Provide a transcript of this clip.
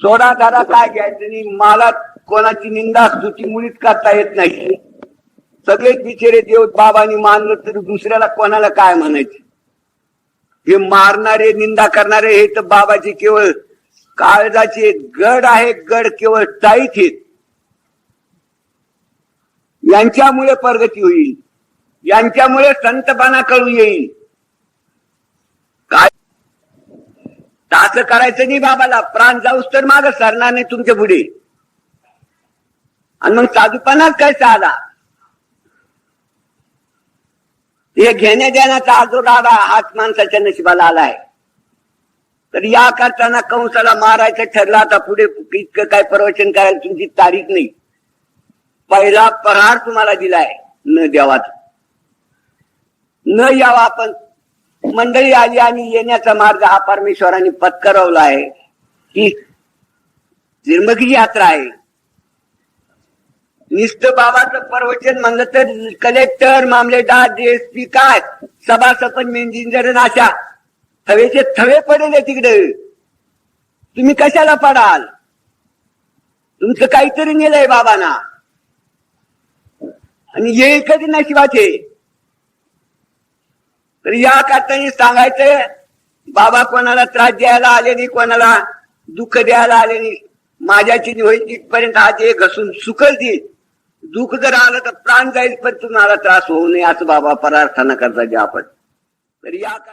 सोडा दादा काय घ्यायचं मला कोणाची निंदा स्तुती मुळीच करता येत नाही. सगळेच बिचेरे देव बाबांनी मानलं तर दुसऱ्याला कोणाला काय म्हणायचे? हे मारणारे निंदा करणारे हे तर बाबाचे केवळ काळजाचे गड आहे गड केवळ टाईत आहेत. यांच्यामुळे प्रगती होईल. यांच्यामुळे संतपणा कळू येईल. काय असं करायचं नाही बाबाला. प्राण जाऊस तर माग सरणार नाही तुमच्यापुढे. आणि मग साधूपणाच काय साधा? हे घेण्या देण्याचा आजो दादा हाच माणसाच्या नशिबाला आलाय. तर या करताना कंसाला मारायचं ठरलं आता पुढे इतकं काय प्रवचन करायला तुमची तारीख नाही. पहिला प्रहार तुम्हाला दिलाय. न देवाचा न यावा आपण. मंडळी आली आणि येण्याचा मार्ग हा परमेश्वराने पत्करवला आहे. ही निर्मगी यात्रा आहे. निस्त बाबाचं प्रवचन म्हणलं तर कलेक्टर मामलेदार डीएसपी काय? सभासपन मेंजिंजर अशा थवेचे थवे पडेल तिकडे. तुम्ही कशाला पडाल? तुमचं काहीतरी नेलंय बाबांना. आणि हे कधी नशिबाचे तर या करताना सांगायचं बाबा कोणाला त्रास द्यायला आले नाही कोणाला दुःख द्यायला आले नाही. माझ्याची होईल तिथपर्यंत आज हे घसून सुकल देईल दुःख जर आलं तर प्राण जाईल पण तुम्हाला त्रास होऊ नये असं बाबा प्रार्थना करता जे आपण. तर या